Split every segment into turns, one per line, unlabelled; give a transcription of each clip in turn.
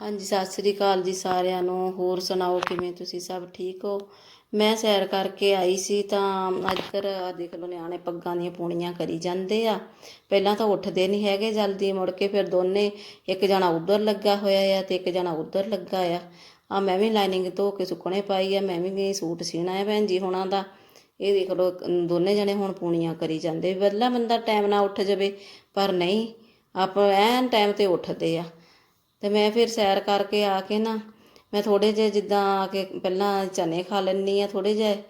ਹਾਂਜੀ, ਸਤਿ ਸ੍ਰੀ ਅਕਾਲ ਜੀ ਸਾਰਿਆਂ ਨੂੰ। ਹੋਰ ਸੁਣਾਓ, ਕਿਵੇਂ ਤੁਸੀਂ ਸਭ ਠੀਕ ਹੋ? ਮੈਂ ਸੈਰ ਕਰਕੇ ਆਈ ਸੀ ਤਾਂ ਇੱਧਰ ਆ ਦੇਖ ਲਓ ਨਿਆਣੇ ਪੱਗਾਂ ਦੀਆਂ ਪੂਣੀਆਂ ਕਰੀ ਜਾਂਦੇ ਆ। ਪਹਿਲਾਂ ਤਾਂ ਉੱਠਦੇ ਨਹੀਂ ਹੈਗੇ ਜਲਦੀ, ਮੁੜ ਕੇ ਫਿਰ ਦੋਨੇ ਇੱਕ ਜਣਾ ਉਧਰ ਲੱਗਾ ਹੋਇਆ ਆ ਤੇ ਇੱਕ ਜਣਾ ਉਧਰ ਲੱਗਾ ਆ। ਆ ਮੈਂ ਵੀ ਲਾਈਨਿੰਗ ਧੋ ਕੇ ਸੁੱਕਣੇ ਪਾਈ ਆ, ਮੈਂ ਵੀ ਸੂਟ ਸੀਣਾ ਆ ਭੈਣ ਜੀ ਹੁਣਾਂ ਦਾ। ਇਹ ਦੇਖ ਲਓ, ਦੋਨੇ ਜਣੇ ਹੁਣ ਪੂਣੀਆਂ ਕਰੀ ਜਾਂਦੇ। ਪਹਿਲਾਂ ਬੰਦਾ ਟਾਈਮ ਨਾਲ ਉੱਠ ਜਾਵੇ, ਪਰ ਨਹੀਂ, ਆਪਾਂ ਐਨ ਟਾਈਮ ਤੇ ਉੱਠਦੇ ਆ। ਤੇ ਮੈਂ ਫਿਰ ਸੈਰ ਕਰਕੇ ਆ ਕੇ ਨਾ, ਮੈਂ ਥੋੜੇ ਜਿਹੇ ਜਿੱਦਾਂ ਆ ਕੇ ਪਹਿਲਾਂ ਚਨੇ ਖਾ ਲੈਂਦੀ ਆ ਥੋੜੇ ਜਿਹੇ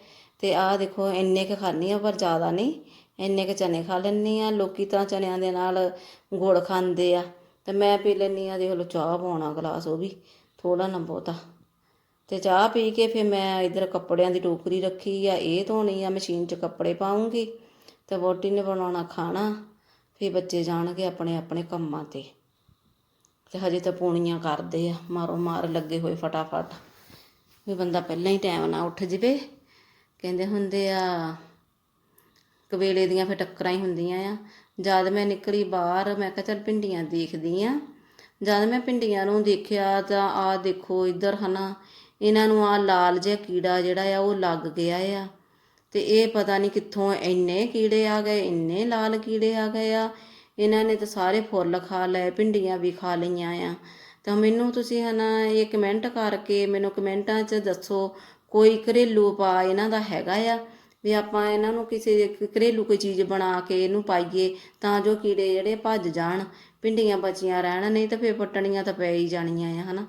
ਤੇ ਆਹ ਦੇਖੋ ਇੰਨੇ ਕੁ ਖਾਂਦੀ ਆ ਪਰ ਜ਼ਿਆਦਾ ਨਹੀਂ, ਇੰਨੇ ਕੁ ਚਨੇ ਖਾ ਲੈਂਦੀ ਆ ਲੋਕੀ ਤਾਂ ਚਨਿਆਂ ਦੇ ਨਾਲ ਗੁੜ ਖਾਂਦੇ ਆ, ਤੇ ਮੈਂ ਪੀ ਲੈਂਦੀ ਆ ਦੇਖ ਲਓ ਚਾਹ ਪਾਉਣਾ ਗਲਾਸ ਉਹ ਵੀ ਥੋੜਾ ਨਾ ਬਹੁਤਾ। ਤੇ ਚਾਹ ਪੀ ਕੇ ਫਿਰ ਮੈਂ ਇਧਰ ਕੱਪੜਿਆਂ ਦੀ ਟੋਕਰੀ ਰੱਖੀ ਆ, ਇਹ ਧੋਣੀ ਆ, ਮਸ਼ੀਨ 'ਚ ਕੱਪੜੇ ਪਾਉਂਗੀ ਤੇ ਵੋਟੀ ਨੇ ਬਣਾਉਣਾ ਖਾਣਾ, ਫਿਰ ਬੱਚੇ ਜਾਣਗੇ ਆਪਣੇ ਆਪਣੇ ਕੰਮਾਂ ਤੇ। ਤੇ ਹਜੇ ਤਾਂ ਪੂਣੀਆਂ ਕਰਦੇ ਆ, ਮਾਰੋ ਮਾਰ ਲੱਗੇ ਹੋਏ ਫਟਾਫਟ। ਵੀ ਬੰਦਾ ਪਹਿਲਾਂ ਹੀ ਟਾਈਮ ਨਾਲ ਉੱਠ ਜਾਵੇ। ਕਹਿੰਦੇ ਹੁੰਦੇ ਆ, ਕਵੇਲੇ ਦੀਆਂ ਫਿਰ ਟੱਕਰਾਂ ਹੀ ਹੁੰਦੀਆਂ ਆ। ਜਦ ਮੈਂ ਨਿਕਲੀ ਬਾਹਰ, ਮੈਂ ਕਿਹਾ ਚੱਲ ਭਿੰਡੀਆਂ ਦੇਖਦੀ ਆ। ਜਦ ਮੈਂ ਭਿੰਡੀਆਂ ਨੂੰ ਦੇਖਿਆ ਤਾਂ ਆ ਦੇਖੋ ਇੱਧਰ ਹਨਾ, ਇਹਨਾਂ ਨੂੰ ਆ ਲਾਲ ਜਿਹਾ ਕੀੜਾ ਜਿਹੜਾ ਆ, ਉਹ ਲੱਗ ਗਿਆ ਆ। ਤੇ ਇਹ ਪਤਾ ਨਹੀਂ ਕਿੱਥੋਂ ਇੰਨੇ ਕੀੜੇ ਆ ਗਏ, ਇੰਨੇ ਲਾਲ ਕੀੜੇ ਆ ਗਏ ਆ। ਇਹਨਾਂ ਨੇ ਤਾਂ ਸਾਰੇ ਫੁੱਲ ਖਾ ਲਏ, ਭਿੰਡੀਆਂ ਵੀ ਖਾ ਲਈਆਂ ਆ। ਤਾਂ ਮੈਨੂੰ ਤੁਸੀਂ ਹਨਾ ਇਹ ਕਮੈਂਟ ਕਰਕੇ ਮੈਨੂੰ ਕਮੈਂਟਾਂ 'ਚ ਦੱਸੋ, ਕੋਈ ਘਰੇਲੂ ਉਪਾਅ ਇਹਨਾਂ ਦਾ ਹੈਗਾ ਆ? ਵੀ ਆਪਾਂ ਇਹਨਾਂ ਨੂੰ ਕਿਸੇ ਘਰੇਲੂ ਕੋਈ ਚੀਜ਼ ਬਣਾ ਕੇ ਇਹਨੂੰ ਪਾਈਏ ਤਾਂ ਜੋ ਕੀੜੇ ਜਿਹੜੇ ਭੱਜ ਜਾਣ, ਭਿੰਡੀਆਂ ਬਚੀਆਂ ਰਹਿਣ, ਨਹੀਂ ਤਾਂ ਫੇਰ ਪੱਟਣੀਆਂ ਤਾਂ ਪੈ ਹੀ ਜਾਣੀਆਂ ਆ, ਹਨਾ।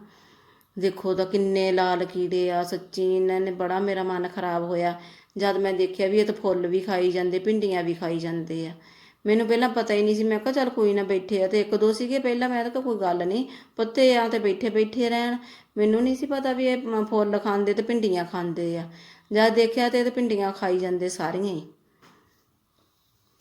ਦੇਖੋ ਤਾਂ ਕਿੰਨੇ ਲਾਲ ਕੀੜੇ ਆ, ਸੱਚੀ ਇਹਨਾਂ ਨੇ ਬੜਾ ਮੇਰਾ ਮਨ ਖਰਾਬ ਹੋਇਆ। ਜਦ ਮੈਂ ਦੇਖਿਆ ਵੀ ਇਹ ਤਾਂ ਫੁੱਲ ਵੀ ਖਾਈ ਜਾਂਦੇ, ਭਿੰਡੀਆਂ ਵੀ ਖਾਈ ਜਾਂਦੇ ਆ। ਮੈਨੂੰ ਪਹਿਲਾਂ ਪਤਾ ਹੀ ਨਹੀਂ ਸੀ। ਮੈਂ ਕਿਹਾ ਚੱਲ ਕੋਈ ਨਾ ਬੈਠੇ ਆ ਤੇ ਇੱਕ ਦੋ ਸੀਗੇ ਪਹਿਲਾਂ, ਮੈਂ ਤਾਂ ਕੋਈ ਗੱਲ ਨਹੀਂ। ਪੱਤੇ ਆ ਤੇ ਬੈਠੇ ਬੈਠੇ ਰਹਿਣ। ਮੈਨੂੰ ਨਹੀਂ ਸੀ ਪਤਾ ਵੀ ਇਹ ਫੁੱਲ ਖਾਂਦੇ ਤੇ ਭਿੰਡੀਆਂ ਖਾਂਦੇ ਆ। ਜਦ ਦੇਖਿਆ ਤੇ ਇਹ ਤਾਂ ਭਿੰਡੀਆਂ ਖਾਈ ਜਾਂਦੇ ਸਾਰੀਆਂ ਹੀ।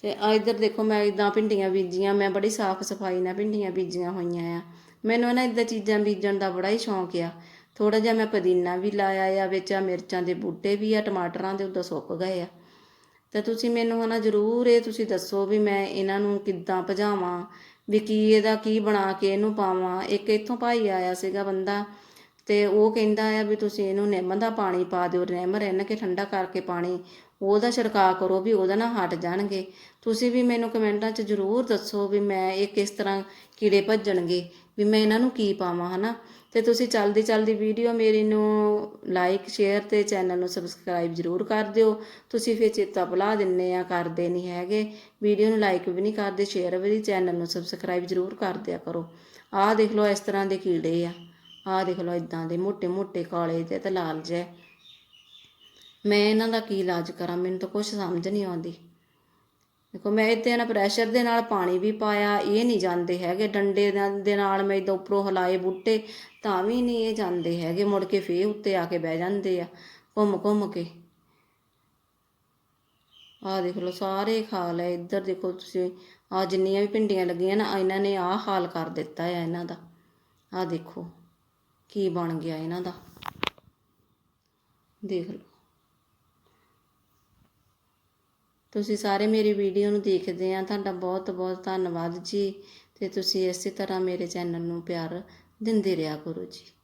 ਤੇ ਆ ਇੱਧਰ ਦੇਖੋ, ਮੈਂ ਇਦਾਂ ਭਿੰਡੀਆਂ ਬੀਜੀਆਂ, ਮੈਂ ਬੜੀ ਸਾਫ਼ ਸਫ਼ਾਈ ਨਾਲ ਭਿੰਡੀਆਂ ਬੀਜੀਆਂ ਹੋਈਆਂ ਆ। ਮੈਨੂੰ ਨਾ ਇਦਾਂ ਚੀਜ਼ਾਂ ਬੀਜਣ ਦਾ ਬੜਾ ਹੀ ਸ਼ੌਂਕ ਆ। ਥੋੜਾ ਜਿਹਾ ਮੈਂ ਪੁਦੀਨਾ ਵੀ ਲਾਇਆ ਆ, ਵਿੱਚ ਆ ਮਿਰਚਾਂ ਦੇ ਬੂਟੇ ਵੀ ਆ, ਟਮਾਟਰਾਂ ਦੇ, ਉੱਦਾਂ ਸੁੱਕ ਗਏ ਆ। ਤੇ ਤੁਸੀਂ ਮੈਨੂੰ ਹਨਾ ਜ਼ਰੂਰ ਇਹ ਤੁਸੀਂ ਦੱਸੋ ਵੀ ਮੈਂ ਇਹਨਾਂ ਨੂੰ ਕਿੱਦਾਂ ਭਜਾਵਾਂ, ਵੀ ਕੀ ਇਹਦਾ ਕੀ ਬਣਾ ਕੇ ਇਹਨੂੰ ਪਾਵਾਂ। ਇੱਕ ਇੱਥੋਂ ਭਾਈ ਆਇਆ ਸੀਗਾ ਬੰਦਾ ਤੇ ਉਹ ਕਹਿੰਦਾ ਆ ਵੀ ਤੁਸੀਂ ਇਹਨੂੰ ਨਿੰਮ ਦਾ ਪਾਣੀ ਪਾ ਦਿਓ, ਨਿੰਮ ਰਿੰਨ ਕੇ ਠੰਡਾ ਕਰਕੇ ਪਾਣੀ, ਉਹਦਾ ਛਿੜਕਾਅ ਕਰੋ ਵੀ ਉਹਦਾ ਨਾ ਹਟ ਜਾਣਗੇ। ਤੁਸੀਂ ਵੀ ਮੈਨੂੰ ਕਮੈਂਟਾਂ 'ਚ ਜ਼ਰੂਰ ਦੱਸੋ ਵੀ ਮੈਂ ਇਹ ਕਿਸ ਤਰ੍ਹਾਂ ਕੀੜੇ ਭੱਜਣਗੇ, ਵੀ ਮੈਂ ਇਹਨਾਂ ਨੂੰ ਕੀ ਪਾਵਾਂ, ਹਨਾ? ਤੇ ਤੁਸੀਂ ਚਲਦੀ ਚਲਦੀ ਵੀਡੀਓ ਮੇਰੀ ਨੂੰ ਲਾਈਕ ਸ਼ੇਅਰ ਤੇ ਚੈਨਲ ਨੂੰ ਸਬਸਕ੍ਰਾਈਬ ਜ਼ਰੂਰ ਕਰ ਦਿਓ। ਤੁਸੀਂ ਫਿਰ ਚੇਤਾ ਭੁਲਾ ਦਿੰਨੇ ਆ, ਕਰਦੇ ਨਹੀਂ ਹੈਗੇ। ਵੀਡੀਓ ਨੂੰ ਲਾਈਕ ਵੀ ਨਹੀਂ ਕਰਦੇ ਸ਼ੇਅਰ ਵੀ ਨਹੀਂ ਚੈਨਲ ਨੂੰ ਸਬਸਕ੍ਰਾਈਬ ਜ਼ਰੂਰ ਕਰ ਦਿਆ ਕਰੋ। ਆਹ ਦੇਖ ਲਓ ਇਸ ਤਰ੍ਹਾਂ ਦੇ ਕੀੜੇ ਆ। ਆਹ ਦੇਖ ਲਓ ਇਦਾਂ ਦੇ ਮੋٹے ਮੋٹے ਕਾਲੇ ਜੇ ਤੇ ਲਾਲ ਜੇ ਮੈਂ ਇਹਨਾਂ ਦਾ ਕੀ ਇਲਾਜ ਕਰਾਂ? ਮੈਨੂੰ ਤਾਂ ਕੁਝ ਸਮਝ ਨਹੀਂ ਆਉਂਦੀ। ਦੇਖੋ, ਮੈਂ ਇੱਥੇ ਨਾ ਪ੍ਰੈਸ਼ਰ ਦੇ ਨਾਲ ਪਾਣੀ ਵੀ ਪਾਇਆ, ਇਹ ਨਹੀਂ ਜਾਂਦੇ ਹੈਗੇ। ਡੰਡੇ ਦੇ ਨਾਲ ਮੈਂ ਇਦੋਂ ਉੱਪਰੋਂ ਹਲਾਏ ਬੂਟੇ, ਤਾਂ ਵੀ ਨਹੀਂ ਇਹ ਜਾਂਦੇ ਹੈਗੇ। ਮੁੜ ਕੇ ਫੇਰ ਉੱਤੇ ਆ ਕੇ ਬਹਿ ਜਾਂਦੇ ਆ, ਘੁੰਮ ਘੁੰਮ ਕੇ। ਆਹ ਦੇਖ ਲਓ, ਸਾਰੇ ਖਾ ਲਏ ਇੱਧਰ ਦੇਖੋ ਤੁਸੀਂ ਆ ਜਿੰਨੀਆਂ ਵੀ ਭਿੰਡੀਆਂ ਲੱਗੀਆਂ ਨਾ, ਇਹਨਾਂ ਨੇ ਆਹ ਹਾਲ ਕਰ ਦਿੱਤਾ ਆ ਇਹਨਾਂ ਦਾ। ਆਹ ਦੇਖੋ। ਕੀ ਬਣ ਗਿਆ ਇਹਨਾਂ ਦਾ? ਦੇਖ ਲਓ। ਤੁਸੀਂ ਸਾਰੇ ਮੇਰੀ ਵੀਡੀਓ ਨੂੰ ਦੇਖਦੇ ਆ, ਤੁਹਾਡਾ ਬਹੁਤ ਬਹੁਤ ਧੰਨਵਾਦ ਜੀ। ਤੇ ਤੁਸੀਂ ਇਸੇ ਤਰ੍ਹਾਂ ਮੇਰੇ ਚੈਨਲ ਨੂੰ ਪਿਆਰ ਦਿੰਦੇ ਰਿਹਾ ਕਰੋ ਜੀ।